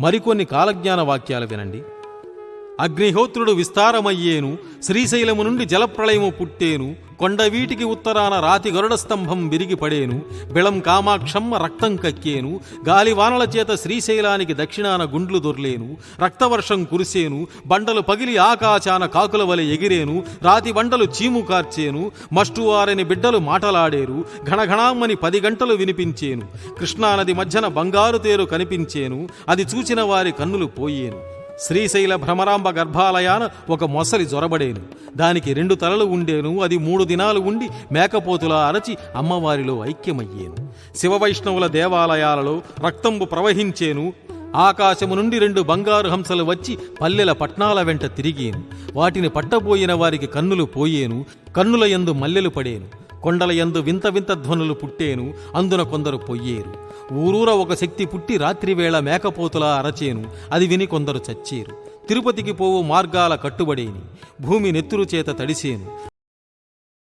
మరికొన్ని కాలజ్ఞాన వాక్యాలు వినండి. అగ్నిహోత్రుడు విస్తారమయ్యేను శ్రీశైలము నుండి జలప్రళయము పుట్టేను కొండవీటికి ఉత్తరాన రాతి గరుడ స్తంభం విరిగి పడేను బిళం కామాక్షమ్మ రక్తం కక్కేను గాలివానల చేత శ్రీశైలానికి దక్షిణాన గుండ్లు దొర్లేను రక్తవర్షం కురిసేను బండలు పగిలి ఆకాశాన కాకుల వలె ఎగిరేను రాతి బండలు చీము కార్చేను మష్టువారని బిడ్డలు మాటలాడేరు ఘనఘణామ్మని పది గంటలు వినిపించేను కృష్ణానది మధ్యన బంగారు తేరు కనిపించేను అది చూచిన వారి కన్నులు పోయేను. శ్రీశైల భ్రమరాంబ గర్భాలయాన ఒక మొసలి జొరబడేను. దానికి రెండు తలలు ఉండేను. అది మూడు దినాలు ఉండి మేకపోతులా అరచి అమ్మవారిలో ఐక్యమయ్యేను. శివవైష్ణవుల దేవాలయాలలో రక్తంబు ప్రవహించేను. ఆకాశము నుండి రెండు బంగారు హంసలు వచ్చి పల్లెల పట్నాల వెంట తిరిగేను. వాటిని పట్టబోయిన వారికి కన్నులు పోయేను. కన్నుల యందు మల్లెలు పడేను. కొండల యందు వింత వింత ధ్వనులు పుట్టేను అందున కొందరు పొయ్యేరు. ఊరూర ఒక శక్తి పుట్టి రాత్రివేళ మేకపోతులా అరచేను అది విని కొందరు చచ్చేరు. తిరుపతికి పోవు మార్గాల కట్టుబడేని భూమి నెత్తురు చేత తడిసేను.